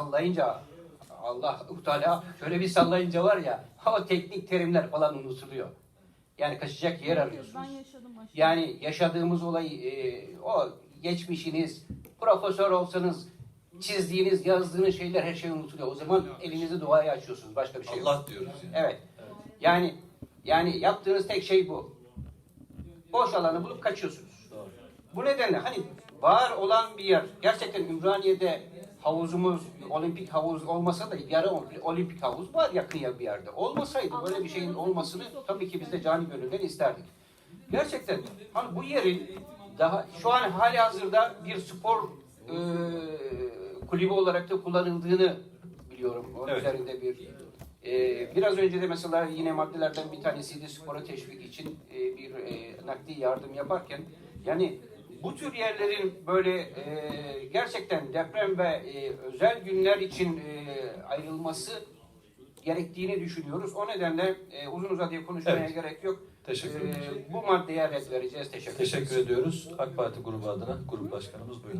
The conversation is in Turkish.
sallayınca Allah Teala şöyle bir sallayınca var ya o teknik terimler falan unutuluyor. Yani kaçacak yer arıyorsunuz. Yani yaşadığımız olay e, o geçmişiniz, profesör olsanız çizdiğiniz, yazdığınız şeyler her şey unutuluyor. O zaman elinizi duaya açıyorsunuz. Başka bir şey yok. Allah diyoruz yani. Evet. Yani yani yaptığınız tek şey bu. Boş alanı bulup kaçıyorsunuz. Doğru. Bu nedenle hani var olan bir yer, gerçekten Ümraniye'de havuzumuz, olimpik havuz olmasa da yarı ol- olimpik havuz var yakın ya bir yerde. Olmasaydı böyle bir şeyin olmasını tabii ki biz de cani gönülden isterdik. Gerçekten hani bu yerin daha şu an hali hazırda bir spor e, kulübü olarak da kullanıldığını biliyorum. Onun Evet. üzerinde bir e, biraz önce de mesela yine maddelerden bir tanesiydi spora teşvik için e, bir e, nakdi yardım yaparken yani bu tür yerlerin böyle e, gerçekten deprem ve e, özel günler için e, ayrılması gerektiğini düşünüyoruz. O nedenle e, uzun uzadıya konuşmaya Evet. gerek yok. Teşekkür E, ederim. bu maddeye red vereceğiz. Teşekkür ederiz. Teşekkür ediyoruz. AK Parti grubu adına grup başkanımız buyurun.